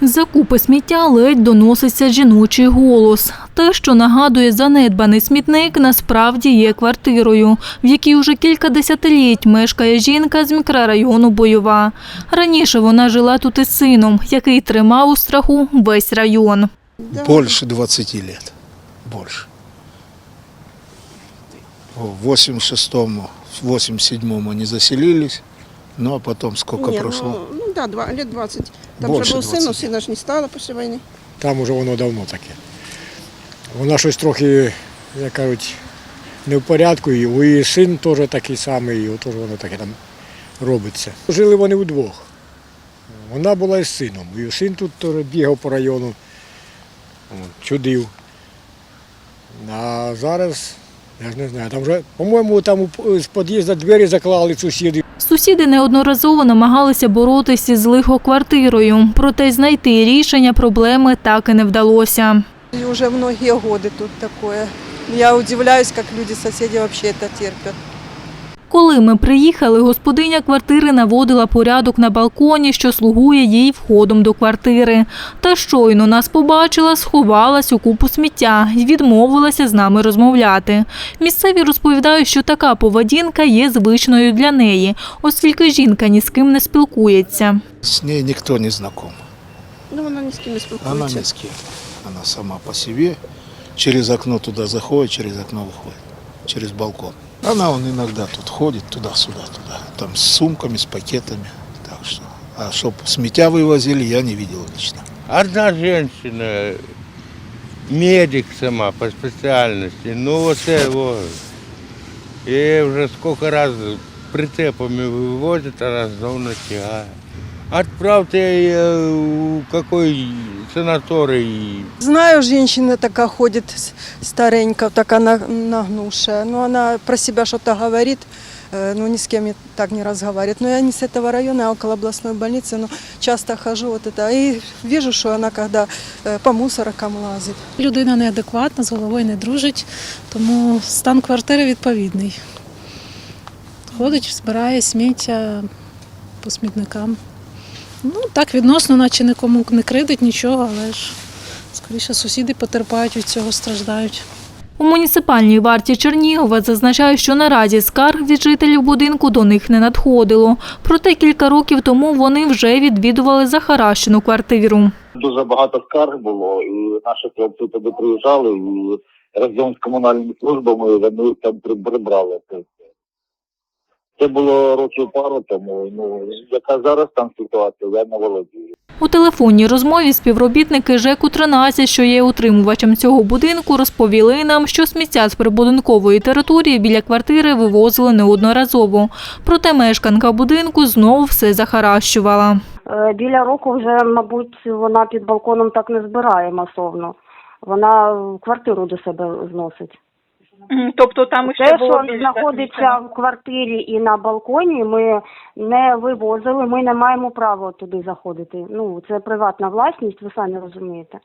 За купи сміття ледь доноситься жіночий голос. Те, що нагадує занедбаний смітник, насправді є квартирою, в якій уже кілька десятиліть мешкає жінка з мікрорайону Бойова. Раніше вона жила тут із сином, який тримав у страху весь район. Больше 20 лет. Больше. В 86-му, в 87-му они заселились, ну а потом сколько Ні, прошло? Ну, ну да, два, лет 20. Там Больше вже був син, 20. сина ж не стало після війни. Там уже воно давно таке. Вона щось трохи, як кажуть, не в порядку, і у її син теж такий самий, і отож воно таке там робиться. Жили вони вдвох. Вона була із сином. І син тут теж бігав по району, чудив. А зараз, я ж не знаю, там вже, по-моєму, там у- з під'їзду двері заклали сусіди. Сусіди неодноразово намагалися боротися з лихоквартирою, проте знайти рішення проблеми так і не вдалося. И уже многие годы тут таке. Я удивляюсь, як люди, сусіди взагалі це терпят. Коли ми приїхали, господиня квартири наводила порядок на балконі, що слугує їй входом до квартири. Та щойно нас побачила, сховалась у купу сміття і відмовилася з нами розмовляти. Місцеві розповідають, що така поведінка є звичною для неї, оскільки жінка ні з ким не спілкується. С ней никто не знаком. Ну, вона ні з ким не спілкується. ни с кем. Она сама по себе. Через окно туда заходит, через окно выходит. Через балкон. Она он иногда тут ходит туда-сюда, туда. Там с сумками, с пакетами. Так что. А чтоб сметя вывозили, я не видел лично. Одна женщина, медик сама по спеціальності. Ну оце о. І вже скільки разів прицепами вивозять, вона знову натягає. Отправте її е, у какой санаторий. Знаю, женщина такая ходит с- старенькая, такая на- нагнувшая. Но она про себя что-то говорит, э, но ни с кем и так не разговаривает. Но я не с этого района, а около областной больницы, но часто хожу вот это. И вижу, что она когда э, по мусорокам лазит. Людина неадекватна, з головою не дружить, тому стан квартири відповідний. Ходить, збирає сміття по смітникам. Ну, так відносно, наче нікому не кридить нічого, але ж скоріше сусіди потерпають від цього, страждають. У муніципальній варті Чернігова зазначають, що наразі скарг від жителів будинку до них не надходило. Проте кілька років тому вони вже відвідували захаращену квартиру. дуже багато скарг було, і наші хлопці туди приїжджали, і разом з комунальними службами вони там прибрали це. було років пару тому. Ну яка зараз там ситуація, я не володію. У телефонній розмові співробітники ЖЕКу 13, що є утримувачем цього будинку, розповіли нам, що сміття з прибудинкової території біля квартири вивозили неодноразово. Проте мешканка будинку знову все захаращувала. Е, Біля року вже, мабуть, вона під балконом так не збирає масовно. Вона квартиру до себе зносить. Тобто там Те, що знаходиться в квартирі і на балконі, ми не вивозили, ми не маємо права туди заходити. Ну, це приватна власність, ви самі розумієте.